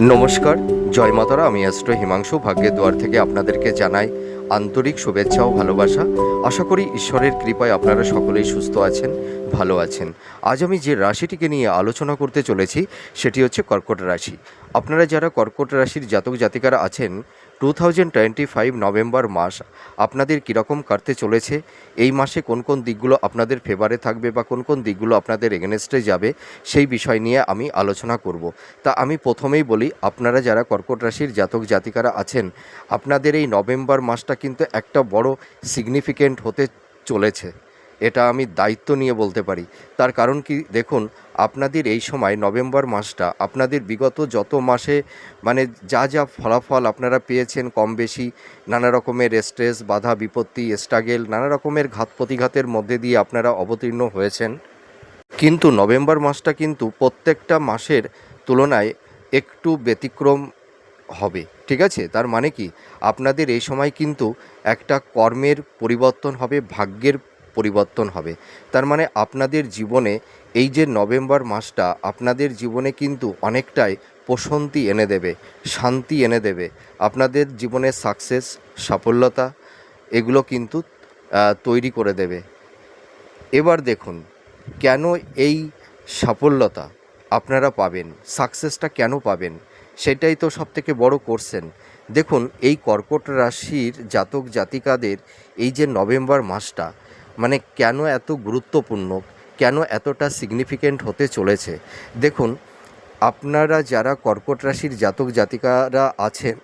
নমস্কার, জয় মাতারা, আমি অ্যাস্ট্রো হিমাংশু। ভাগ্যের দুয়ার থেকে আপনাদেরকে জানাই আন্তরিক শুভেচ্ছা ও ভালোবাসা। আশা করি ঈশ্বরের কৃপায় আপনারা সকলেই সুস্থ আছেন, ভালো আছেন। আজ আমি যে রাশিটিকে নিয়ে আলোচনা করতে চলেছি, সেটি হচ্ছে কর্কট রাশি। আপনারা যারা কর্কট রাশির জাতক জাতিকারা আছেন two thousand twenty five November মাস আপনাদের কীরকম কাটতে চলেছে? এই মাসে কোন কোন দিকগুলো আপনাদের ফেভারে থাকবে বা কোন কোন দিকগুলো আপনাদের এগেনস্টে যাবে, সেই বিষয় নিয়ে আমি আলোচনা করব। তা আমি প্রথমেই বলি, আপনারা যারা কর্কট রাশির জাতক জাতিকারা আছেন, আপনাদের এই নভেম্বর মাসটা কিন্তু একটা বড় সিগনিফিকেন্ট হতে চলেছে। এটা আমি দায়িত্ব নিয়ে বলতে পারি। তার কারণ কি, দেখুন, আপনাদের এই সময় নভেম্বর মাসটা, আপনাদের বিগত যত মাসে মানে যা যা ফলাফল আপনারা পেয়েছেন কম বেশি, নানা রকমের স্ট্রেস, বাধা, বিপত্তি, স্ট্রাগেল, নানা রকমের ঘাত প্রতিঘাতের মধ্যে দিয়ে আপনারা অবতীর্ণ হয়েছেন। কিন্তু নভেম্বর মাসটা কিন্তু প্রত্যেকটা মাসের তুলনায় একটু ব্যতিক্রম হবে, ঠিক আছে? তার মানে কি, আপনাদের এই সময় কিন্তু একটা কর্মের পরিবর্তন হবে, ভাগ্যের পরিবর্তন হবে। তার মানে আপনাদের জীবনে এই যে নভেম্বর মাসটা, আপনাদের জীবনে কিন্তু অনেকটাই প্রশান্তি এনে দেবে, শান্তি এনে দেবে। আপনাদের জীবনে সাকসেস সাফল্যতা, এগুলো কিন্তু তৈরি করে দেবে। এবার দেখুন, কেন এই সাফল্যতা আপনারা পাবেন? সাকসেসটা কেন পাবেন? সেটাই তো সবথেকে বড় কোর্সেন দেখুন, এই কর্কট রাশির জাতক জাতিকাদের এই যে নভেম্বর মাসটা মানে কেন এত গুরুত্বপূর্ণ? কেন এতটা সিগনিফিকেন্ট হতে চলেছে? দেখুন, আপনারা যারা কর্কট রাশির জাতক জাতিকারা আছেন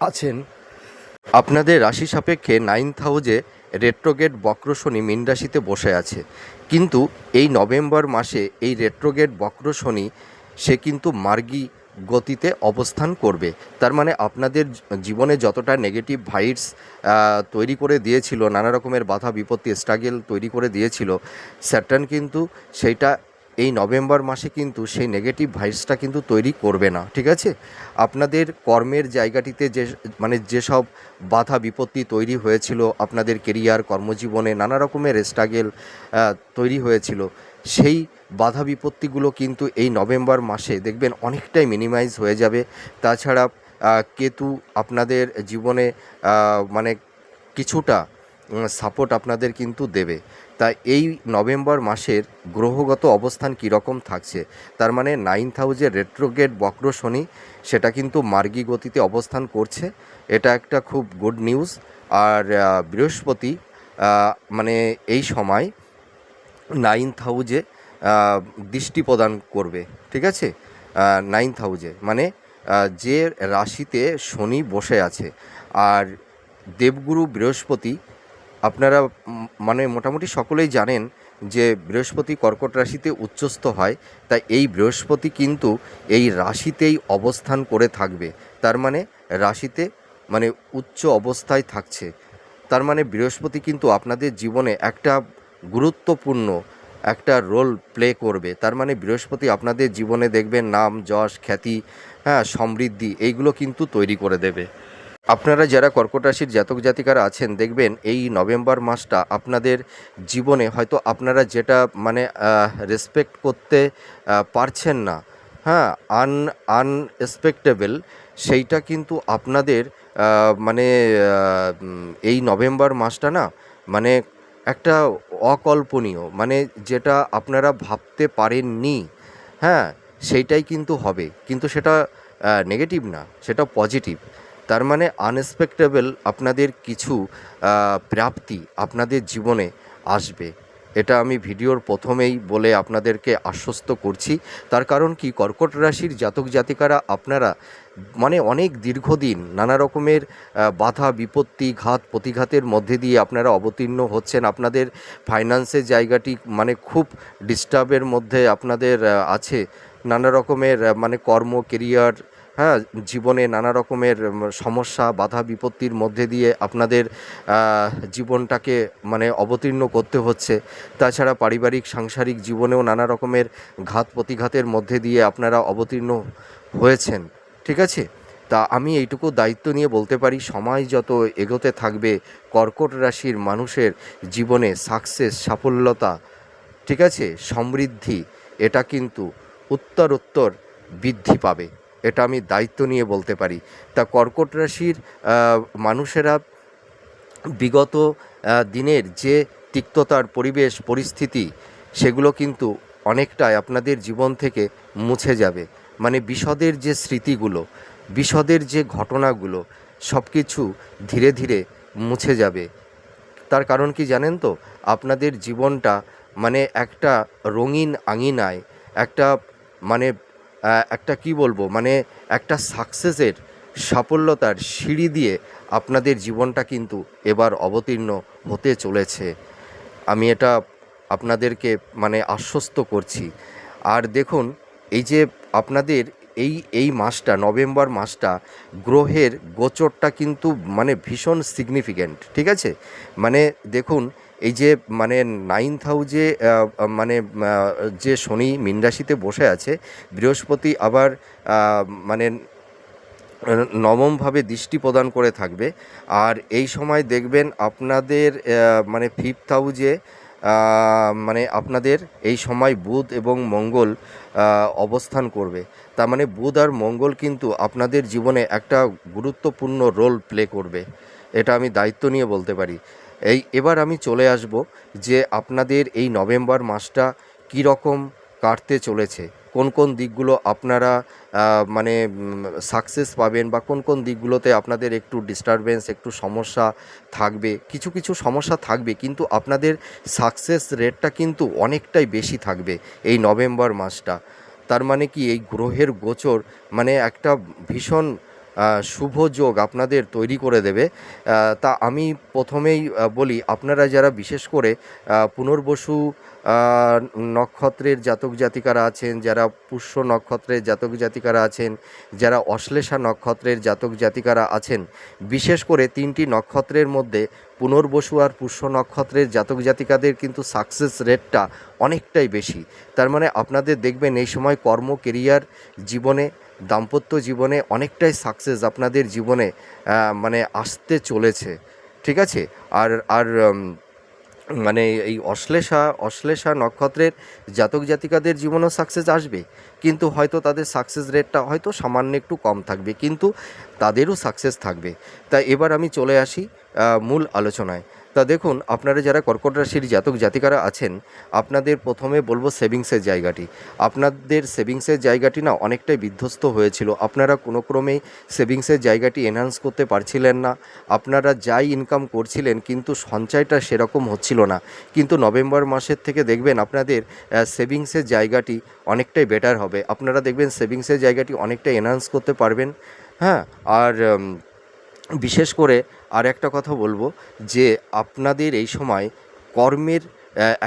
আছেন, আপনাদের রাশি সাপেক্ষে নাইন্থ হাউজে রেট্রোগেট বক্র শনি মীন রাশিতে বসে আছে। কিন্তু এই নভেম্বর মাসে এই রেট্রোগেট বক্র শনি সে কিন্তু মার্গী গতিতে অবস্থান করবে। তার মানে আপনাদের জীবনে যতটা নেগেটিভ ভাইটস তৈরি করে দিয়েছিল, নানা রকমের বাধা, বিপত্তি স্ট্রাগেল তৈরি করে দিয়েছিল স্যাটার্ন কিন্তু সেইটা এই নভেম্বর মাসে কিন্তু সেই নেগেটিভ ভাইবসটা কিন্তু তৈরি করবে না, ঠিক আছে? আপনাদের কর্মের জায়গাটিতে যে মানে যেসব বাধা, বিপত্তি তৈরি হয়েছিল, আপনাদের কেরিয়ার কর্মজীবনে নানা রকমের স্ট্রাগেল তৈরি হয়েছিল, সেই বাধা বিপত্তিগুলো কিন্তু এই নভেম্বর মাসে দেখবেন অনেকটাই মিনিমাইজ হয়ে যাবে। তাছাড়া কেতু আপনাদের জীবনে মানে কিছুটা সাপোর্ট আপনাদের কিন্তু দেবে। তা এই নভেম্বর মাসের গ্রহগত অবস্থান কীরকম থাকছে? তার মানে নাইন্থ হাউজের রেট্রোগেট বক্র শনি সেটা কিন্তু মার্গী গতিতে অবস্থান করছে। এটা একটা খুব গুড নিউজ আর বৃহস্পতি মানে এই সময় নাইন আহ, দৃষ্টি প্রদান করবে, ঠিক আছে? নাইন্থ হাউজে মানে যে রাশিতে শনি বসে আছে, আর দেবগুরু বৃহস্পতি, আপনারা মানে মোটামুটি সকলেই জানেন যে বৃহস্পতি কর্কট রাশিতে উচ্চস্থ হয়, তাই এই বৃহস্পতি কিন্তু এই রাশিতেই অবস্থান করে থাকবে। তার মানে রাশিতে মানে উচ্চ অবস্থায় থাকছে। তার মানে বৃহস্পতি কিন্তু আপনাদের জীবনে একটা গুরুত্বপূর্ণ একটা রোল প্লে করবে। তার মানে বৃহস্পতি আপনাদের জীবনে দেখবেন নাম, যশ, খ্যাতি হ্যাঁ সমৃদ্ধি, এইগুলো কিন্তু তৈরি করে দেবে। আপনারা যারা কর্কট রাশির জাতক জাতিকারা আছেন, দেখবেন এই নভেম্বর মাসটা আপনাদের জীবনে হয়তো আপনারা যেটা মানে রেসপেক্ট করতে পারছেন না হ্যাঁ আন আনএক্সপেক্টেবল সেইটা কিন্তু আপনাদের মানে এই নভেম্বর মাসটা না মানে একটা অকল্পনীয় মানে যেটা আপনারা ভাবতে পারেননি হ্যাঁ সেইটাই কিন্তু হবে। কিন্তু সেটা নেগেটিভ না, সেটা পজিটিভ তার মানে আনএক্সপেক্টেবল আপনাদের কিছু প্রাপ্তি আপনাদের জীবনে আসবে। এটা আমি ভিডিওর প্রথমেই বলে আপনাদেরকে আশ্বস্ত করছি। তার কারণ কি? কর্কট রাশির জাতক জাতিকারা আপনারা মানে অনেক দীর্ঘদিন নানা রকমের বাধা, বিপত্তি, ঘাত, প্রতিঘাতের মধ্যে দিয়ে আপনারা অবতীর্ণ হচ্ছেন। আপনাদের ফাইন্যান্সের জায়গাটি মানে খুব ডিস্টার্বের মধ্যে আপনাদের আছে। নানা রকমের মানে কর্ম কেরিয়ার হ্যাঁ জীবনে নানা রকমের সমস্যা, বাধা, বিপত্তির মধ্যে দিয়ে আপনাদের জীবনটাকে মানে অবতীর্ণ করতে হচ্ছে। তাছাড়া পারিবারিক, সাংসারিক জীবনেও নানা রকমের ঘাত, প্রতিঘাতের মধ্যে দিয়ে আপনারা অবতীর্ণ হয়েছেন। ঠিক আছে? তা আমি এইটুকু দায়িত্ব নিয়ে বলতে পারি সময় যত এগোতে থাকবে, কর্কট রাশির মানুষের জীবনে সাকসেস সাফল্যতা, ঠিক আছে? সমৃদ্ধি, এটা কিন্তু উত্তর উত্তর বৃদ্ধি পাবে। এটা আমি দায়িত্ব নিয়ে বলতে পারি। তা কর্কট রাশির মানুষেরা বিগত দিনের যে তিক্ততার পরিবেশ, পরিস্থিতি, সেগুলো কিন্তু অনেকটাই আপনাদের জীবন থেকে মুছে যাবে। মানে বিশদের যে স্মৃতিগুলো, বিশদের যে ঘটনাগুলো সব কিছু ধীরে ধীরে মুছে যাবে। তার কারণ কি জানেন তো? আপনাদের জীবনটা মানে একটা রঙিন আঙিনায়, একটা মানে একটা কি বলব? মানে একটা সাকসেসের সাফল্যতার সিঁড়ি দিয়ে আপনাদের জীবনটা কিন্তু এবার অবতীর্ণ হতে চলেছে। আমি এটা আপনাদেরকে মানে আশ্বস্ত করছি। আর দেখুন, এই যে আপনাদের এই এই মাসটা, নভেম্বর মাসটা গ্রহের গোচরটা কিন্তু মানে ভীষণ সিগনিফিক্যান্ট ঠিক আছে? মানে দেখুন, এই যে মানে নাইন্থ হাউজে মানে যে শনি মীন রাশিতে বসে আছে, বৃহস্পতি আবার মানে নবমভাবে দৃষ্টি প্রদান করে থাকবে। আর এই সময় দেখবেন আপনাদের মানে ফিফথ হাউজে মানে আপনাদের এই সময় বুধ এবং মঙ্গল অবস্থান করবে। তার মানে বুধ আর মঙ্গল কিন্তু আপনাদের জীবনে একটা গুরুত্বপূর্ণ রোল প্লে করবে। এটা আমি দায়িত্ব নিয়ে বলতে পারি। এই, এবার আমি চলে আসব যে আপনাদের এই নভেম্বর মাসটা কী রকম কাটতে চলেছে। কোন কোন দিকগুলো আপনারা মানে সাকসেস পাবেন বা কোন কোন দিকগুলোতে আপনাদের একটু ডিস্টারবেন্স একটু সমস্যা থাকবে? কিছু কিছু সমস্যা থাকবে, কিন্তু আপনাদের সাকসেস রেটটা কিন্তু অনেকটাই বেশি থাকবে এই নভেম্বর মাসটা। তার মানে কি এই গ্রহের গোচর মানে একটা ভীষণ শুভ যোগ আপনাদের তৈরি করে দেবে। তা আমি প্রথমেই বলি, আপনারা যারা বিশেষ করে পুনর্বসু নক্ষত্রের জাতক জাতিকারা আছেন, যারা পুষ্য নক্ষত্রের জাতক জাতিকারা আছেন, যারা অশ্লেষা নক্ষত্রের জাতক জাতিকারা আছেন, বিশেষ করে তিনটি নক্ষত্রের মধ্যে পুনর্বসু আর পুষ্য নক্ষত্রের জাতক জাতিকাদের কিন্তু সাকসেস রেটটা অনেকটাই বেশি। তার মানে আপনাদের দেখবেন এই সময় কর্ম কেরিয়ার জীবনে দাম্পত্য জীবনে অনেকটাই সাকসেস আপনাদের জীবনে মানে আসতে চলেছে, ঠিক আছে? আর আর মানে এই অশ্লেষা অশ্লেষা নক্ষত্রের জাতক জাতিকাদের জীবনেও সাকসেস আসবে। কিন্তু হয়তো তাদের সাকসেস রেটটা হয়তো সামান্য একটু কম থাকবে, কিন্তু তাদেরও সাকসেস থাকবে। তা এবার আমি চলে আসি মূল আলোচনায়। তা দেখুন, আপনারা যারা কর্কট রাশির জাতক জাতিকারা আছেন, আপনাদের প্রথমে বলব সেভিংসের জায়গাটি। আপনাদের সেভিংসের জায়গাটি না অনেকটাই বিধ্বস্ত হয়েছিল। আপনারা কোনো ক্রমেই সেভিংসের জায়গাটি এনহান্স করতে পারছিলেন না। আপনারা যাই ইনকাম করছিলেন, কিন্তু সঞ্চয়টা সেরকম হচ্ছিল না। কিন্তু নভেম্বর মাসের থেকে দেখবেন আপনাদের সেভিংসের জায়গাটি অনেকটাই বেটার হবে। আপনারা দেখবেন সেভিংসের জায়গাটি অনেকটা এনহান্স করতে পারবেন। হ্যাঁ আর বিশেষ করে আর একটা কথা বলব যে আপনাদের এই সময় কর্মের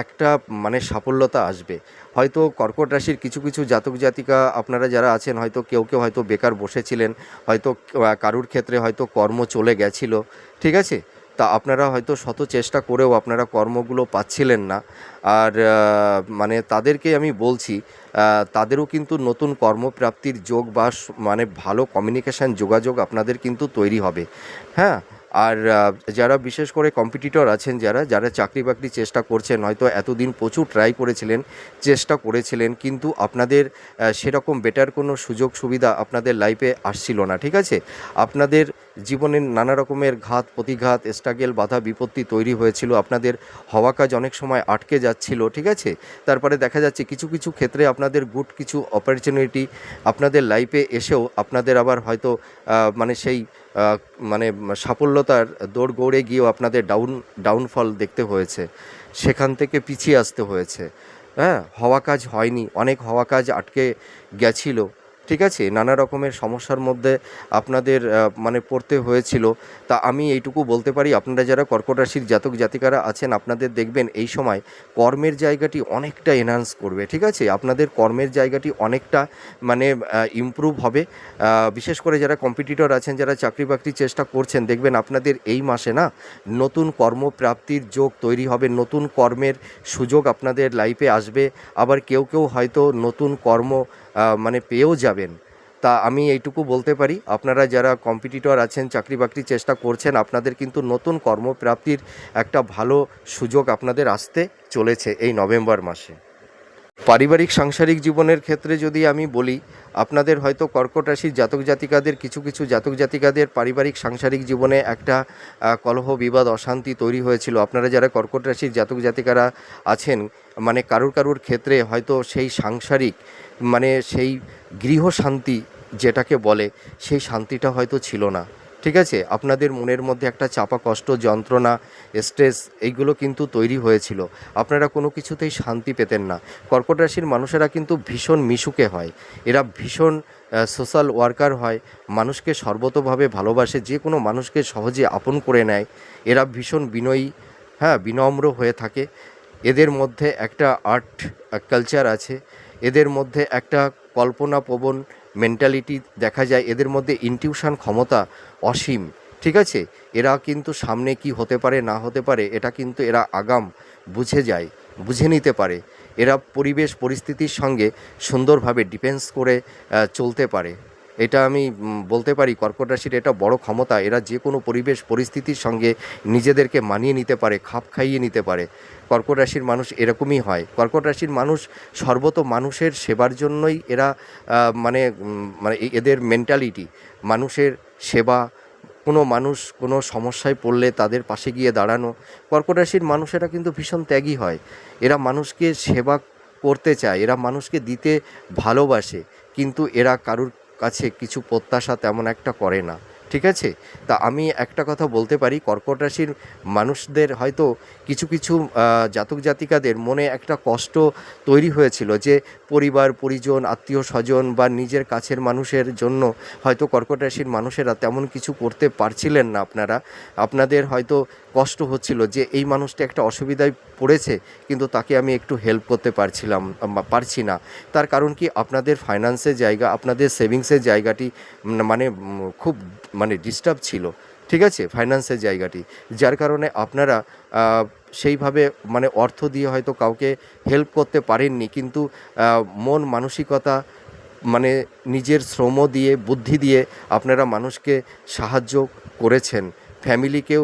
একটা মানে সাফল্যতা আসবে। হয়তো কর্কট রাশির কিছু কিছু জাতক, জাতিকা আপনারা যারা আছেন, হয়তো কেউ কেউ হয়তো বেকার বসেছিলেন, হয়তো কারুর ক্ষেত্রে হয়তো কর্ম চলে গেছিল, ঠিক আছে? তা আপনারা হয়তো শত চেষ্টা করেও আপনারা কর্মগুলো পাচ্ছিলেন না। আর মানে তাদেরকে আমি বলছি তাদেরও কিন্তু নতুন কর্মপ্রাপ্তির যোগ বা মানে ভালো কমিউনিকেশান যোগাযোগ আপনাদের কিন্তু তৈরি হবে। হ্যাঁ? আর যারা বিশেষ করে কম্পিটিটর আছেন যারা যারা চাকরি বাকরি চেষ্টা করছেন, হয়তো এতদিন প্রচুর ট্রাই করেছিলেন, চেষ্টা করেছিলেন, কিন্তু আপনাদের সেরকম বেটার কোনো সুযোগ সুবিধা আপনাদের লাইফে আসছিল না, ঠিক আছে? আপনাদের জীবনের নানা রকমের ঘাত, প্রতিঘাত স্ট্রাগেল বাধা, বিপত্তি তৈরি হয়েছিল, আপনাদের হওয়া কাজ অনেক সময় আটকে যাচ্ছিল, ঠিক আছে? তারপরে দেখা যাচ্ছে কিছু কিছু ক্ষেত্রে আপনাদের গুড কিছু অপরচুনিটি আপনাদের লাইফে এসেও আপনাদের আবার হয়তো মানে সেই মানে সাফল্যতার দৌড় গৌড়ে গিয়েও আপনাদের ডাউন ডাউনফল দেখতে হয়েছে। সেখান থেকে পিছিয়ে আসতে হয়েছে। হ্যাঁ হওয়া কাজ হয়নি। অনেক হওয়া কাজ আটকে গেছিল। ঠিক আছে, নানা রকমের সমস্যার মধ্যে আপনাদের মানে পড়তে হয়েছিল। তা আমি এইটুকু বলতে পারি, আপনারা যারা কর্কট রাশির জাতক জাতিকারা আছেন, আপনাদের দেখবেন এই সময় কর্মের জায়গাটি অনেকটা এনহান্স করবে, ঠিক আছে? আপনাদের কর্মের জায়গাটি অনেকটা মানে ইমপ্রুভ হবে। বিশেষ করে যারা কম্পিটিটর আছেন, যারা চাকরি বাকরি চেষ্টা করছেন, দেখবেন আপনাদের এই মাসে না নতুন কর্মপ্রাপ্তির যোগ তৈরি হবে, নতুন কর্মের সুযোগ আপনাদের লাইফে আসবে। আবার কেউ কেউ হয়তো নতুন কর্ম মানে পেয়েও যাবেন। তা আমি এইটুকু বলতে পারি, আপনারা যারা কম্পিটিটর আছেন চাকরি বাকরি চেষ্টা করছেন, আপনাদের কিন্তু নতুন কর্মপ্রাপ্তির একটা ভালো সুযোগ আপনাদের আসতে চলেছে এই নভেম্বর মাসে। পারিবারিক, সাংসারিক জীবনের ক্ষেত্রে যদি আমি বলি, আপনাদের হয়তো কর্কট রাশির জাতক জাতিকাদের, কিছু কিছু জাতক জাতিকাদের পারিবারিক, সাংসারিক জীবনে একটা কলহ, বিবাদ, অশান্তি তৈরি হয়েছিল। আপনারা যারা কর্কট রাশির জাতক জাতিকারা আছেন মানে কারুর কারুর ক্ষেত্রে হয়তো সেই সাংসারিক মানে সেই গৃহ শান্তি যেটাকে বলে, সেই শান্তিটা হয়তো ছিল না। ঠিক আছে? আপনাদের মনের মধ্যে একটা চাপা কষ্ট, যন্ত্রণা স্ট্রেস এইগুলো কিন্তু তৈরি হয়েছিল। আপনারা কোনো কিছুতেই শান্তি পেতেন না। কর্কট রাশির মানুষেরা কিন্তু ভীষণ মিশুকে হয়। এরা ভীষণ সোশ্যাল ওয়ার্কার হয়। মানুষকে সর্বতভাবে ভালোবাসে। যে কোনো মানুষকে সহজে আপন করে নেয়। এরা ভীষণ বিনয়ী হ্যাঁ বিনম্র হয়ে থাকে। এদের মধ্যে একটা আর্ট কালচার আছে। এদের মধ্যে একটা কল্পনাপ্রবণ মেন্টালিটি দেখা যায়। এদের মধ্যে ইনটিউশন ক্ষমতা অসীম। ঠিক আছে? এরা কিন্তু সামনে কি হতে পারে, না হতে পারে, এটা কিন্তু এরা আগাম বুঝে যায়, বুঝে নিতে পারে। এরা পরিবেশ, পরিস্থিতির সঙ্গে সুন্দরভাবে ডিফেন্স করে চলতে পারে। এটা আমি বলতে পারি, কর্কট রাশির এটা বড় ক্ষমতা। এরা যে কোনো পরিবেশ, পরিস্থিতির সঙ্গে নিজেদেরকে মানিয়ে নিতে পারে, খাপ খাইয়ে নিতে পারে। কর্কট রাশির মানুষ এরকমই হয়। কর্কট রাশির মানুষ সর্বত মানুষের সেবার জন্যই এরা মানে মানে এদের মেন্টালিটি মানুষের সেবা, কোনো মানুষ কোনো সমস্যায় পড়লে তাদের পাশে গিয়ে দাঁড়ানো। কর্কট রাশির মানুষেরা কিন্তু ভীষণ ত্যাগী হয়। এরা মানুষকে সেবা করতে চায়, এরা মানুষকে দিতে ভালোবাসে, কিন্তু এরা কারুর কাছে কিছু প্রত্যাশা তেমন একটা করে না। ঠিক আছে? তা আমি একটা কথা বলতে পারি, কর্কট রাশির মানুষদের হয়তো কিছু কিছু জাতক জাতিকাদের মনে একটা কষ্ট তৈরি হয়েছিল যে পরিবার, পরিজন, আত্মীয় স্বজন বা নিজের কাছের মানুষের জন্য হয়তো কর্কট রাশির মানুষেরা তেমন কিছু করতে পারছিলেন না আপনারা। আপনাদের হয়তো কষ্ট হচ্ছিল যে এই মানুষটা একটা অসুবিধায় পড়েছে, কিন্তু তাকে আমি একটু হেল্প করতে পারছিলাম পারছি না। তার কারণ কি? আপনাদের ফাইন্যান্সের জায়গা, আপনাদের সেভিংসের জায়গাটি মানে খুব মানে ডিস্টার্ব ছিল, ঠিক আছে? ফাইন্যান্সের জায়গাটি। যার কারণে আপনারা সেইভাবে মানে অর্থ দিয়ে হয়তো কাউকে হেল্প করতে পারেননি, কিন্তু মন মানসিকতা মানে নিজের শ্রম দিয়ে, বুদ্ধি দিয়ে আপনারা মানুষকে সাহায্য করেছেন। ফ্যামিলিকেও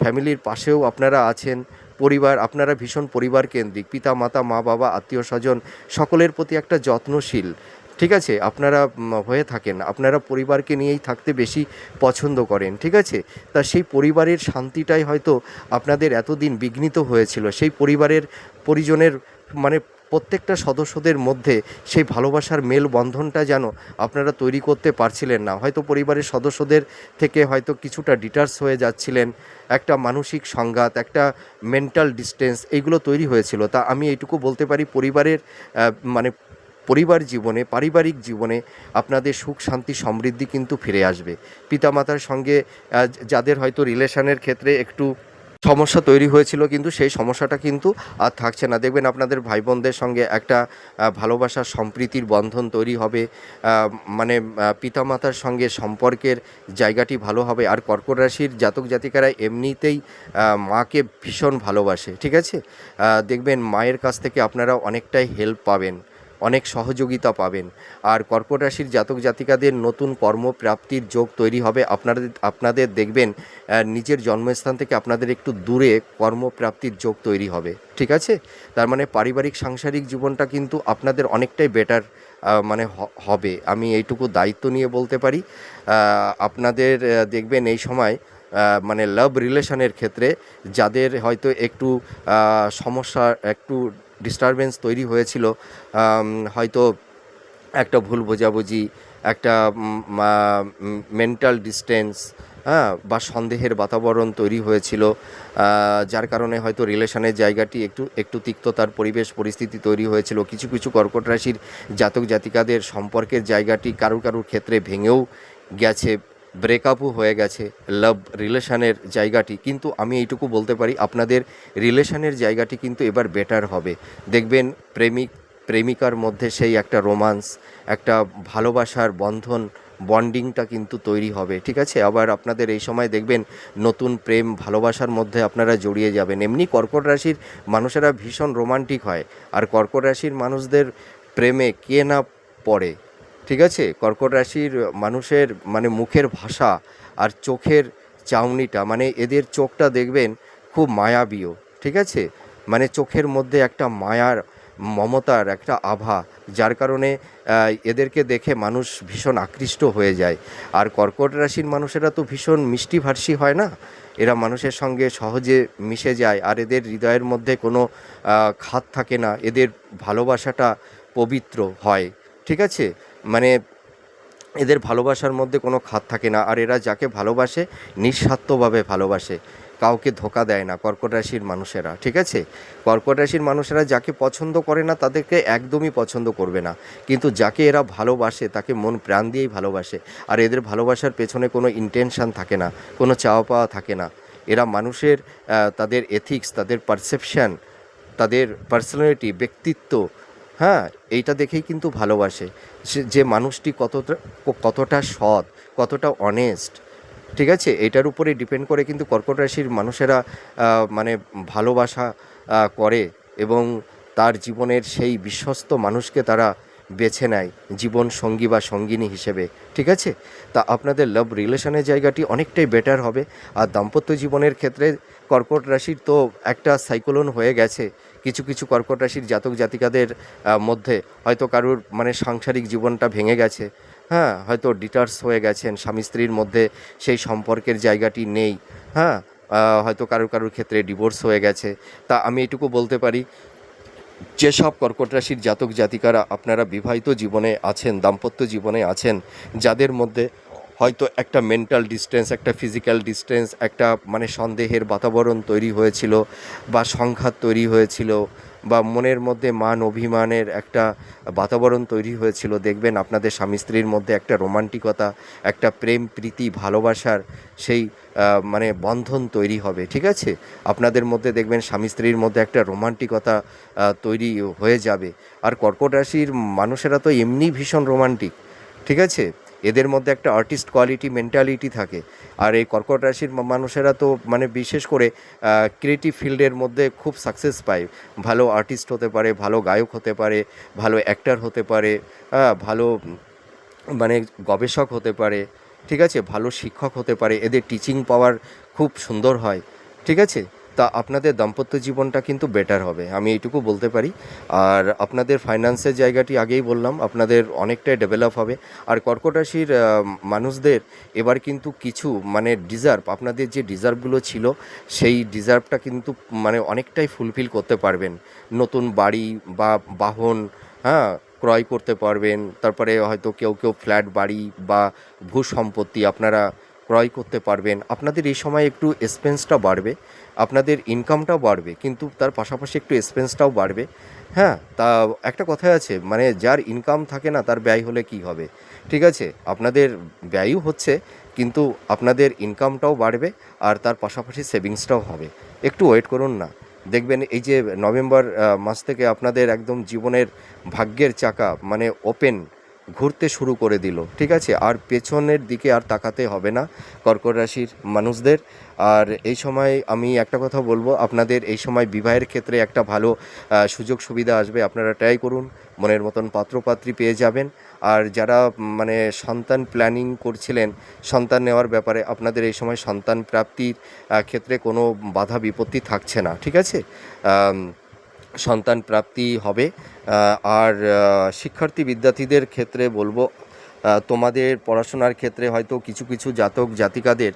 ফ্যামিলির পাশেও আপনারা আছেন, পরিবার, আপনারা ভীষণ পরিবার কেন্দ্রিক, পিতা, মাতা, মা, বাবা, আত্মীয়, স্বজন, সকলের প্রতি একটা যত্নশীল। ঠিক আছে? আপনারা হয়ে থাকেন, আপনারা পরিবারকে নিয়েই থাকতে বেশি পছন্দ করেন, ঠিক আছে? তা সেই পরিবারের শান্তিটাই হয়তো আপনাদের এতদিন বিঘ্নিত হয়েছিল, সেই পরিবারের পরিজনের মানে প্রত্যেকটা সদস্যদের মধ্যে সেই ভালোবাসার মেল বন্ধনটা যেন আপনারা তৈরি করতে পারছিলেন না। হয়তো পরিবারের সদস্যদের থেকে হয়তো কিছুটা ডিটার্স হয়ে যাচ্ছিলেন, একটা মানসিক সংঘাত, একটা মেন্টাল ডিস্টেন্স এইগুলো তৈরি হয়েছিল। তা আমি এইটুকু বলতে পারি, পরিবারের মানে পরিবার জীবনে, পারিবারিক জীবনে আপনাদের সুখ, শান্তি, সমৃদ্ধি কিন্তু ফিরে আসবে। পিতামাতার সঙ্গে যাদের হয়তো রিলেশনের ক্ষেত্রে একটু সমস্যা তৈরি হয়েছিল, কিন্তু সেই সমস্যাটা কিন্তু আর থাকছে না। দেখবেন আপনাদের ভাই বোনদের সঙ্গে একটা ভালোবাসার সম্প্রীতির বন্ধন তৈরি হবে মানে পিতামাতার সঙ্গে সম্পর্কের জায়গাটি ভালো হবে, আর কর্কট রাশির জাতক জাতিকারা এমনিতেই মাকে ভীষণ ভালোবাসে, ঠিক আছে? দেখবেন মায়ের কাছ থেকে আপনারা অনেকটাই হেল্প পাবেন। অনেক সহযোগিতা পাবেন। আর কর্কট রাশির জাতক জাতিকাদের নতুন কর্মপ্রাপ্তির যোগ তৈরি হবে। আপনাদের আপনাদের দেখবেন নিজের জন্মস্থান থেকে আপনাদের একটু দূরে কর্মপ্রাপ্তির যোগ তৈরি হবে। ঠিক আছে? তার মানে পারিবারিক, সাংসারিক জীবনটা কিন্তু আপনাদের অনেকটাই বেটার মানে হবে। আমি এইটুকু দায়িত্ব নিয়ে বলতে পারি। আপনাদের দেখবেন এই সময় মানে লাভ রিলেশনের ক্ষেত্রে যাদের হয়তো একটু সমস্যা, একটু ডিস্টারবেন্স তৈরি হয়েছিল হয়তো একটা ভুল বোঝাবুঝি, একটা মেন্টাল ডিস্টেন্স হ্যাঁ বা সন্দেহের বাতাবরণ তৈরি হয়েছিল যার কারণে হয়তো রিলেশনের জায়গাটি একটু একটু তিক্ততার পরিবেশ, পরিস্থিতি তৈরি হয়েছিল। কিছু কিছু কর্কট রাশির জাতক জাতিকাদের সম্পর্কের জায়গাটি কারুর কারুর ক্ষেত্রে ভেঙেও গেছে। ব্রেকআপও হয়ে গেছে লাভ রিলেশানের জায়গাটি, কিন্তু আমি এইটুকু বলতে পারি, আপনাদের রিলেশানের জায়গাটি কিন্তু এবার বেটার হবে। দেখবেন প্রেমিক, প্রেমিকার মধ্যে সেই একটা রোমান্স একটা ভালোবাসার বন্ধন বন্ডিংটা কিন্তু তৈরি হবে, ঠিক আছে? আবার আপনাদের এই সময় দেখবেন নতুন প্রেম, ভালোবাসার মধ্যে আপনারা জড়িয়ে যাবেন। এমনি কর্কট রাশির মানুষেরা ভীষণ রোমান্টিক হয়, আর কর্কট রাশির মানুষদের প্রেমে কে না পড়ে? ঠিক আছে? কর্কট রাশির মানুষের মানে মুখের ভাষা আর চোখের চাউনিটা মানে এদের চোখটা দেখবেন খুব মায়াবীয়, ঠিক আছে? মানে চোখের মধ্যে একটা মায়ার, মমতার একটা আভা, যার কারণে এদেরকে দেখে মানুষ ভীষণ আকৃষ্ট হয়ে যায়। আর কর্কট রাশির মানুষেরা তো ভীষণ মিষ্টিভাষী হয় না? এরা মানুষের সঙ্গে সহজে মিশে যায়, আর এদের হৃদয়ের মধ্যে কোনো খাত থাকে না। এদের ভালোবাসাটা পবিত্র হয়, ঠিক আছে? মানে এদের ভালোবাসার মধ্যে কোনো খাত থাকে না। আর এরা যাকে ভালোবাসে, নিঃস্বার্থভাবে ভালোবাসে। কাউকে ধোকা দেয় না, কর্কট রাশির মানুষেরা, ঠিক আছে? কর্কট রাশির মানুষেরা যাকে পছন্দ করে না, তাদেরকে একদমই পছন্দ করবে না। কিন্তু যাকে এরা ভালোবাসে, তাকে মন প্রাণ দিয়েই ভালোবাসে। আর এদের ভালোবাসার পেছনে কোনো ইন্টেনশন থাকে না, কোনো চাওয়া পাওয়া থাকে না। এরা মানুষের তাদের এথিক্স তাদের পারসেপশন তাদের পার্সোনালিটি ব্যক্তিত্ব হ্যাঁ এইটা দেখেই কিন্তু ভালোবাসে। সে, যে মানুষটি কতটা কতটা সৎ, কতটা অনেস্ট ঠিক আছে? এটার উপরে ডিপেন্ড করে কিন্তু কর্কট রাশির মানুষেরা মানে ভালোবাসা করে এবং তার জীবনের সেই বিশ্বস্ত মানুষকে তারা বেছে নেয় জীবন সঙ্গী বা সঙ্গিনী হিসেবে, ঠিক আছে? তা আপনাদের লাভ রিলেশনের জায়গাটি অনেকটাই বেটার হবে। আর দাম্পত্য জীবনের ক্ষেত্রে কর্কট রাশির তো একটা সাইক্লোন হয়ে গেছে। কিছু কিছু কর্কট রাশির জাতক জাতিকাদের মধ্যে হয়তো কারুর মানে সাংসারিক জীবনটা ভেঙে গেছে হ্যাঁ হয়তো ডিটার্স হয়ে গেছেন, স্বামী স্ত্রীর মধ্যে সেই সম্পর্কের জায়গাটি নেই হ্যাঁ হয়তো কারোর কারোর ক্ষেত্রে ডিভোর্স হয়ে গেছে। তা আমি এটুকু বলতে পারি, যেসব কর্কট রাশির জাতক জাতিকারা আপনারা বিবাহিত জীবনে আছেন, দাম্পত্য জীবনে আছেন, যাদের মধ্যে হয়তো একটা মেন্টাল ডিস্টেন্স একটা ফিজিক্যাল ডিস্টেন্স একটা মানে সন্দেহের বাতাবরণ তৈরি হয়েছিল বা সংঘাত তৈরি হয়েছিল বা মনের মধ্যে মান অভিমানের একটা বাতাবরণ তৈরি হয়েছিল। দেখবেন আপনাদের স্বামী স্ত্রীর মধ্যে একটা রোমান্টিকতা, একটা প্রেম, প্রীতি, ভালোবাসার সেই মানে বন্ধন তৈরি হবে, ঠিক আছে? আপনাদের মধ্যে দেখবেন স্বামী স্ত্রীর মধ্যে একটা রোমান্টিকতা তৈরি হয়ে যাবে। আর কর্কট রাশির মানুষেরা তো এমনি ভীষণ রোমান্টিক, ঠিক আছে? এদের মধ্যে একটা আর্টিস্ট কোয়ালিটি মেন্টালিটি থাকে। আর এই কর্কট রাশির মানুষেরা তো মানে বিশেষ করে ক্রিয়েটিভ ফিল্ডের মধ্যে খুব সাকসেস পায়। ভালো আর্টিস্ট হতে পারে, ভালো গায়ক হতে পারে, ভালো অ্যাক্টার হতে পারে ভালো মানে গবেষক হতে পারে, ঠিক আছে? ভালো শিক্ষক হতে পারে। এদের টিচিং পাওয়ার খুব সুন্দর হয়, ঠিক আছে? তা আপনাদের দাম্পত্য জীবনটা কিন্তু বেটার হবে, আমি এইটুকু বলতে পারি। আর আপনাদের ফাইন্যান্সের জায়গাটি আগেই বললাম, আপনাদের অনেকটাই ডেভেলপ হবে। আর কর্কট রাশির মানুষদের এবার কিন্তু কিছু মানে ডিজার্ভ আপনাদের যে ডিজার্ভগুলো ছিল, সেই ডিজার্ভটা কিন্তু মানে অনেকটাই ফুলফিল করতে পারবেন। নতুন বাড়ি বা বাহন হ্যাঁ ক্রয় করতে পারবেন। তারপরে হয়তো কেউ কেউ ফ্ল্যাট বাড়ি বা ভূ সম্পত্তি আপনারা ক্রয় করতে পারবেন। আপনাদের এই সময় একটু এক্সপেন্সটা বাড়বে। আপনাদের ইনকামটাও বাড়বে, কিন্তু তার পাশাপাশি একটু এক্সপেন্সটাও বাড়বে। হ্যাঁ তা একটা কথাই আছে মানে যার ইনকাম থাকে না, তার ব্যয় হলে কি হবে? ঠিক আছে, আপনাদের ব্যয়ও হচ্ছে, কিন্তু আপনাদের ইনকামটাও বাড়বে, আর তার পাশাপাশি সেভিংসটাও হবে। একটু ওয়েট করুন না। দেখবেন এই যে নভেম্বর মাস থেকে আপনাদের একদম জীবনের ভাগ্যের চাকা মানে ওপেন ঘুরতে শুরু করে দিল, ঠিক আছে? আর পেছনের দিকে আর তাকাতে হবে না কর্কট রাশির মানুষদের। আর এই সময় আমি একটা কথা বলব, আপনাদের এই সময় বিবাহের ক্ষেত্রে একটা ভালো সুযোগ সুবিধা আসবে। আপনারা ট্রাই করুন, মনের মতন পাত্রপাত্রী পেয়ে যাবেন। আর যারা মানে সন্তান প্ল্যানিং করছিলেন, সন্তান নেওয়ার ব্যাপারে আপনাদের এই সময় সন্তান প্রাপ্তির ক্ষেত্রে কোনো বাধা বিপত্তি থাকছে না, ঠিক আছে? সন্তান প্রাপ্তি হবে। আর শিক্ষার্থী বিদ্যার্থীদের ক্ষেত্রে বলব তোমাদের পড়াশোনার ক্ষেত্রে হয়তো কিছু কিছু জাতক, জাতিকাদের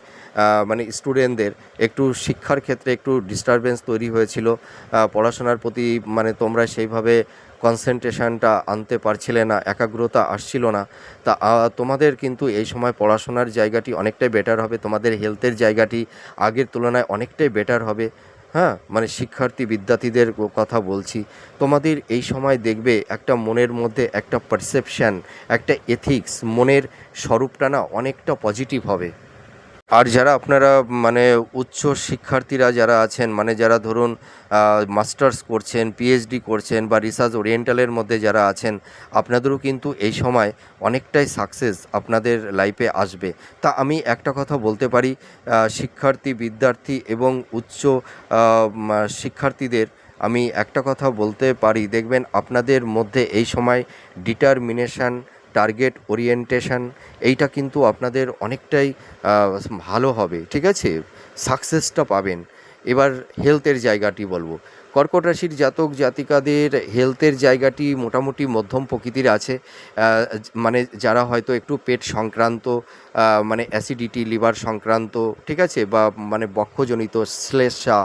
মানে স্টুডেন্টদের একটু শিক্ষার ক্ষেত্রে একটু ডিস্টারবেন্স তৈরি হয়েছিল। পড়াশোনার প্রতি মানে তোমরা সেইভাবে কনসেন্ট্রেশনটা আনতে পারছিলে না, একাগ্রতা আসছিল না। তা তোমাদের কিন্তু এই সময় পড়াশোনার জায়গাটি অনেকটাই বেটার হবে, তোমাদের হেলথের জায়গাটি আগের তুলনায় অনেকটাই বেটার হবে। হ্যাঁ মানে শিক্ষার্থী, বিদ্যার্থীদের কথা বলছি। তোমাদের এই সময় দেখবে একটা মনের মধ্যে একটা পারসেপশান একটা এথিক্স মনের স্বরূপটা না অনেকটা পজিটিভ হবে। আর যারা আপনারা মানে উচ্চ শিক্ষার্থীরা যারা আছেন মানে যারা ধরুন মাস্টার্স করছেন, পিএইচডি করছেন বা রিসার্চ ওরিয়েন্টালের মধ্যে যারা আছেন, আপনাদেরও কিন্তু এই সময় অনেকটাই সাকসেস আপনাদের লাইফে আসবে। তা আমি একটা কথা বলতে পারি শিক্ষার্থী, বিদ্যার্থী এবং উচ্চ শিক্ষার্থীদের, আমি একটা কথা বলতে পারি। দেখবেন আপনাদের মধ্যে এই সময় ডিটারমিনেশন টার্গেট ওরিয়েন্টেশন এইটা কিন্তু আপনাদের অনেকটাই ভালো হবে, ঠিক আছে? সাকসেসটা পাবেন। এবার হেলথের জায়গাটি বলব। কর্কট রাশির জাতক জাতিকাদের হেলথের জায়গাটি মোটামুটি মধ্যম প্রকৃতির আছে। মানে যারা হয়তো একটু পেট সংক্রান্ত মানে অ্যাসিডিটি লিভার সংক্রান্ত, ঠিক আছে? বা মানে বক্ষজনিত শ্লেষা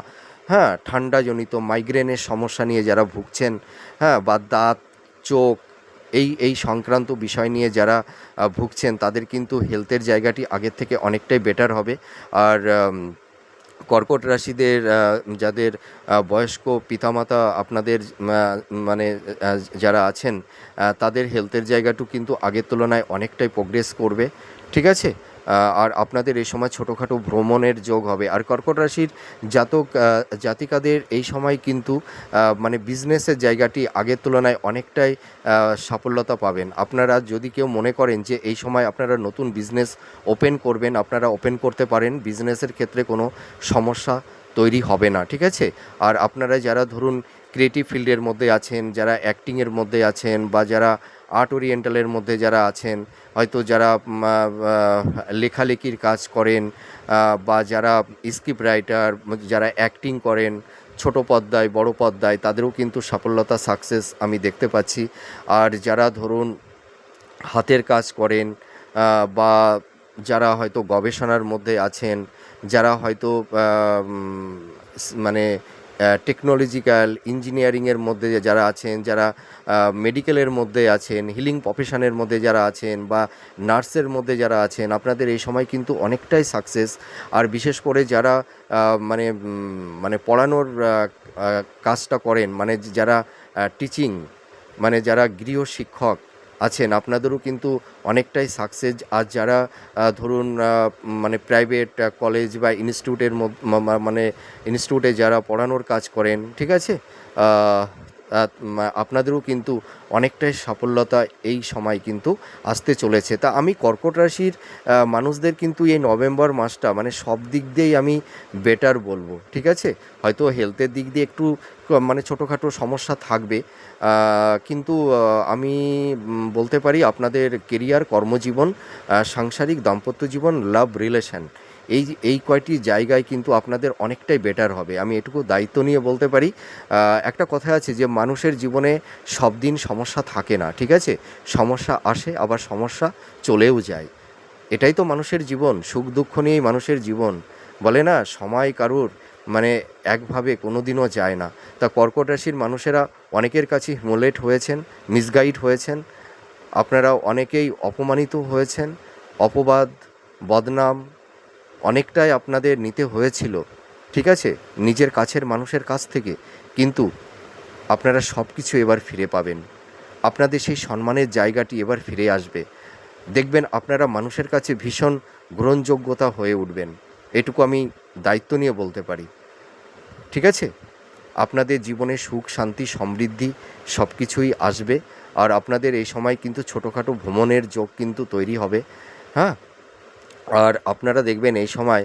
হ্যাঁ ঠান্ডাজনিত মাইগ্রেনের সমস্যা নিয়ে যারা ভুগছেন হ্যাঁ বা দাঁত, চোখ এই এই সংক্রান্ত বিষয় নিয়ে যারা ভুগছেন, তাদের কিন্তু হেলথের জায়গাটি আগের থেকে অনেকটাই বেটার হবে। আর কর্কট রাশিদের যাদের বয়স্ক পিতামাতা আপনাদের মানে যারা আছেন তাদের হেলথের জায়গাটু কিন্তু আগের তুলনায় অনেকটাই প্রোগ্রেস করবে। ঠিক আছে? আর আপনাদের এই সময় ছোটোখাটো ভ্রমণের যোগ হবে। আর কর্কট রাশির জাতক জাতিকাদের এই সময় কিন্তু মানে বিজনেসের জায়গাটি আগের তুলনায় অনেকটাই সাফল্যতা পাবেন। আপনারা যদি কেউ মনে করেন যে এই সময় আপনারা নতুন বিজনেস ওপেন করবেন, আপনারা ওপেন করতে পারেন বিজনেসের ক্ষেত্রে কোনো সমস্যা তৈরি হবে না, ঠিক আছে? আর আপনারা যারা ধরুন ক্রিয়েটিভ ফিল্ডের মধ্যে আছেন, যারা অ্যাক্টিংয়ের মধ্যে আছেন বা যারা আর্ট ওরিয়েন্টালের মধ্যে যারা আছেন, হয়তো যারা লেখালেখির কাজ করেন বা যারা স্ক্রিপ্ট রাইটার যারা অ্যাক্টিং করেন, ছোট পদ্মায় বড় পদ্মায় তাদেরও কিন্তু সাফল্যতা সাকসেস আমি দেখতে পাচ্ছি। আর যারা ধরুন হাতের কাজ করেন বা যারা হয়তো গবেষণার মধ্যে আছেন, যারা হয়তো মানে টেকনোলজিক্যাল ইঞ্জিনিয়ারিংয়ের মধ্যে যারা আছেন, যারা মেডিকেলের মধ্যে আছেন হিলিং প্রফেশনের মধ্যে যারা আছেন বা নার্সের মধ্যে যারা আছেন, আপনাদের এই সময় কিন্তু অনেকটাই সাকসেস আর বিশেষ করে যারা মানে মানে পড়ানোর কাজটা করেন মানে যারা টিচিং মানে যারা গৃহ শিক্ষক আছেন, আপনাদেরও কিন্তু অনেকটাই সাকসেস আর যারা ধরুন মানে প্রাইভেট কলেজ বা ইনস্টিটিউটের মানে ইনস্টিটিউটে যারা পড়ানোর কাজ করেন, ঠিক আছে? আপনাদেরও কিন্তু অনেকটাই সাফল্যতা এই সময় কিন্তু আসতে চলেছে। তা আমি কর্কট রাশির মানুষদের কিন্তু এই নভেম্বর মাসটা মানে সব দিক দিয়েই আমি বেটার বলব, ঠিক আছে? হয়তো হেলথের দিক দিয়ে একটু মানে ছোটোখাটো সমস্যা থাকবে। কিন্তু আমি বলতে পারি আপনাদের কেরিয়ার কর্মজীবন সাংসারিক দাম্পত্য জীবন লাভ রিলেশন এই এই কয়টি জায়গায় কিন্তু আপনাদের অনেকটাই বেটার হবে। আমি এটুকু দায়িত্ব নিয়ে বলতে পারি একটা কথা আছে যে মানুষের জীবনে সব দিন সমস্যা থাকে না, ঠিক আছে? সমস্যা আসে, আবার সমস্যা চলেও যায়। এটাই তো মানুষের জীবন, সুখ দুঃখ নিয়েই মানুষের জীবন। বলে না, সময় কারুর মানে একভাবে কোনো দিনও যায় না। তা কর্কট রাশির মানুষেরা অনেকের কাছে হিমোলেট হয়েছেন মিসগাইড হয়েছেন আপনারা অনেকেই অপমানিত হয়েছেন, অপবাদ, বদনাম অনেকটাই আপনাদের নিতে হয়েছিল, ঠিক আছে? নিজের কাছের মানুষের কাছ থেকে। কিন্তু আপনারা সব কিছু এবার ফিরে পাবেন। আপনাদের সেই সম্মানের জায়গাটি এবার ফিরে আসবে। দেখবেন আপনারা মানুষের কাছে ভীষণ গ্রহণযোগ্যতা হয়ে উঠবেন। এটুকু আমি দায়িত্ব নিয়ে বলতে পারি। ঠিক আছে? আপনাদের জীবনে সুখ, শান্তি, সমৃদ্ধি সব কিছুই আসবে। আর আপনাদের এই সময় কিন্তু ছোটোখাটো ভ্রমণের যোগ কিন্তু তৈরি হবে। হ্যাঁ? আর আপনারা দেখবেন এই সময়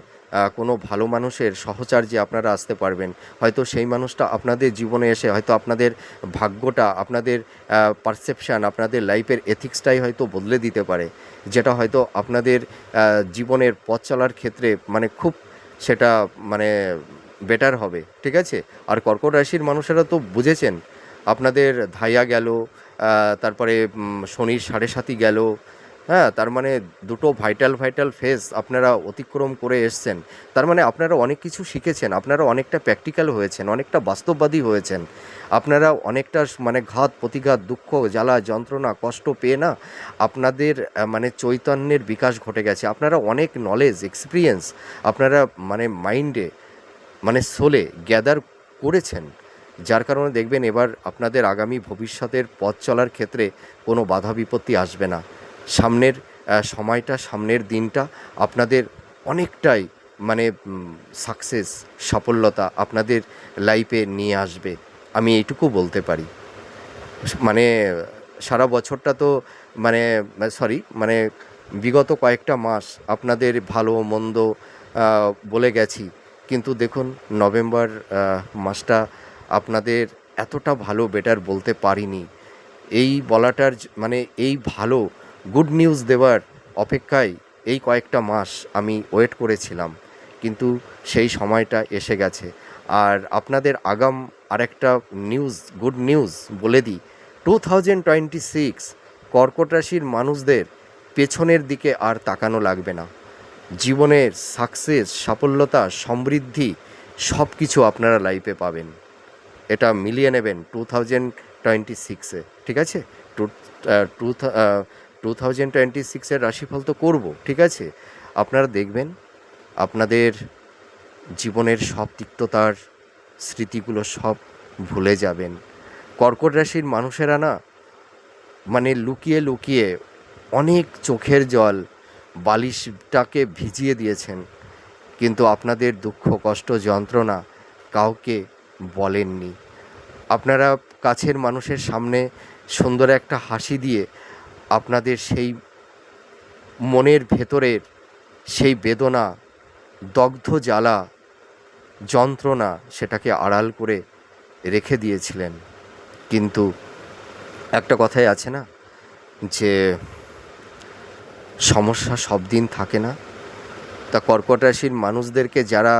কোনো ভালো মানুষের সহচার্যে আপনারা আসতে পারবেন। হয়তো সেই মানুষটা আপনাদের জীবনে এসে, হয়তো আপনাদের ভাগ্যটা, আপনাদের পারসেপশান আপনাদের লাইফের এথিক্সটাই হয়তো বদলে দিতে পারে। যেটা হয়তো আপনাদের জীবনের পথ চলার ক্ষেত্রে মানে খুব সেটা মানে বেটার হবে, ঠিক আছে? আর কর্কট রাশির মানুষেরা তো বুঝেছেন, আপনাদের ধাইয়া গেল তারপরে শনির সাড়ে সাতি গেল হ্যাঁ তার মানে দুটো ভাইটাল ভাইটাল ফেজ আপনারা অতিক্রম করে এসছেন। তার মানে আপনারা অনেক কিছু শিখেছেন, আপনারা অনেকটা প্র্যাকটিক্যাল হয়েছেন, অনেকটা বাস্তববাদী হয়েছেন। আপনারা অনেকটা মানে ঘাত, প্রতিঘাত, দুঃখ, জ্বালা, যন্ত্রণা, কষ্ট পেয়ে না আপনাদের মানে চৈতন্যের বিকাশ ঘটে গেছে। আপনারা অনেক নলেজ এক্সপিরিয়েন্স আপনারা মানে মাইন্ডে মানে সোলে গ্যাদার করেছেন। যার কারণে দেখবেন এবার আপনাদের আগামী ভবিষ্যতের পথ চলার ক্ষেত্রে কোনো বাধা বিপত্তি আসবে না। সামনের সময়টা, সামনের দিনটা আপনাদের অনেকটাই মানে সাকসেস সাফল্যতা আপনাদের লাইফে নিয়ে আসবে। আমি এইটুকু বলতে পারি। মানে সারা বছরটা তো মানে সরি মানে বিগত কয়েকটা মাস আপনাদের ভালো, মন্দ বলে গেছি। কিন্তু দেখুন, নভেম্বর মাসটা আপনাদের এতটা ভালো বেটার বলতে পারিনি। এই বলাটার মানে এই ভালো গুড নিউজ দেওয়ার অপেক্ষায় এই কয়েকটা মাস আমি ওয়েট করেছিলাম, কিন্তু সেই সময়টা এসে গেছে। আর আপনাদের আগাম আরেকটা নিউজ, গুড নিউজ বলে দিই। টু থাউজেন্ড টোয়েন্টি সিক্স কর্কট রাশির মানুষদের পেছনের দিকে আর তাকানো লাগবে না। জীবনের সাকসেস, সাফল্যতা, সমৃদ্ধি সব কিছু আপনারা লাইফে পাবেন। এটা মিলিয়ে নেবেন টু থাউজেন্ড টোয়েন্টি সিক্সে, ঠিক আছে? Two two two thousand twenty সিক্সের রাশিফল তো করব, ঠিক আছে? আপনারা দেখবেন আপনাদের জীবনের সব তিক্ততার স্মৃতিগুলো সব ভুলে যাবেন। কর্কট রাশির মানুষেরা না মানে লুকিয়ে লুকিয়ে অনেক চোখের জল বালিশটাকে ভিজিয়ে দিয়েছেন। কিন্তু আপনাদের দুঃখ, কষ্ট, যন্ত্রণা কাউকে বলেননি। আপনারা কাছের মানুষের সামনে সুন্দর একটা হাসি দিয়ে আপনাদের সেই মনের ভেতরের সেই বেদনা, দগ্ধ জ্বালা, যন্ত্রণা সেটাকে আড়াল করে রেখে দিয়েছিলেন। কিন্তু একটা কথাই আছে না, যে সমস্যা সব দিন থাকে না। তা কর্কট রাশির মানুষদেরকে যারা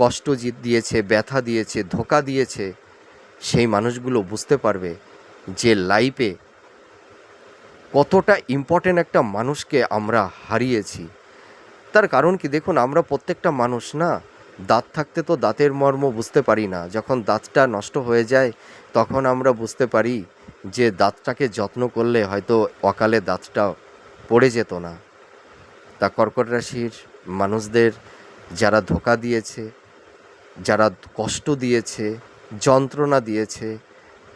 কষ্ট দিয়েছে, ব্যথা দিয়েছে, ধোকা দিয়েছে, সেই মানুষগুলো বুঝতে পারবে যে লাইফে কতটা ইম্পর্টেন্ট একটা মানুষকে আমরা হারিয়েছি। তার কারণ কি দেখুন, আমরা প্রত্যেকটা মানুষ না, দাঁত থাকতে তো দাঁতের মর্ম বুঝতে পারি না। যখন দাঁতটা নষ্ট হয়ে যায়, তখন আমরা বুঝতে পারি যে দাঁতটাকে যত্ন করলে হয়তো অকালে দাঁতটা পড়ে যেত না। তা কর্কট রাশির মানুষদের যারা ধোকা দিয়েছে, যারা কষ্ট দিয়েছে, যন্ত্রণা দিয়েছে,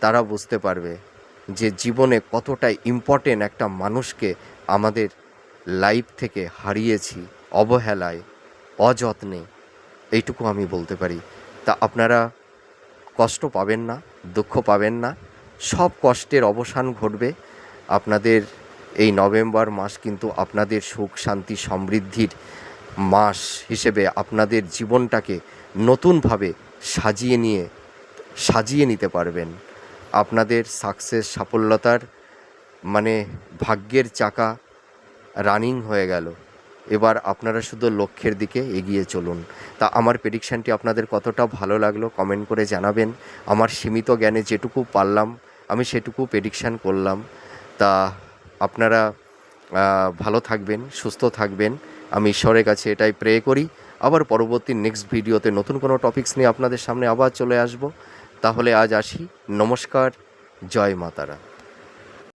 তারা বুঝতে পারবে। যে জীবনে কতটা ইম্পর্টেন্ট একটা মানুষকে আমাদের লাইফ থেকে হারিয়েছি, অবহেলায়, অযত্নে, এইটুকু আমি বলতে পারি। তা আপনারা কষ্ট পাবেন না, দুঃখ পাবেন না, সব কষ্টের অবসান ঘটবে। আপনাদের এই নভেম্বর মাস কিন্তু আপনাদের সুখ, শান্তি, সমৃদ্ধির মাস হিসেবে আপনাদের জীবনটাকে নতুনভাবে সাজিয়ে নিয়ে, সাজিয়ে নিতে পারবেন। আপনাদের সাকসেস সাফল্যতার মানে ভাগ্যের চাকা রানিং হয়ে গেল। এবার আপনারা শুধু লক্ষ্যের দিকে এগিয়ে চলুন। তা আমার প্রেডিকশানটি আপনাদের কতটা ভালো লাগল কমেন্ট করে জানাবেন। আমার সীমিত জ্ঞানে যেটুকু পারলাম, আমি সেটুকু প্রেডিকশান করলাম। তা আপনারা ভালো থাকবেন, সুস্থ থাকবেন। আমি ঈশ্বরের কাছে এটাই প্রে করি। আবার পরবর্তী নেক্সট ভিডিওতে নতুন কোনো টপিক্স নিয়ে আপনাদের সামনে আবার চলে আসব। তাহলে আজ আসি। নমস্কার জয় মাতারা।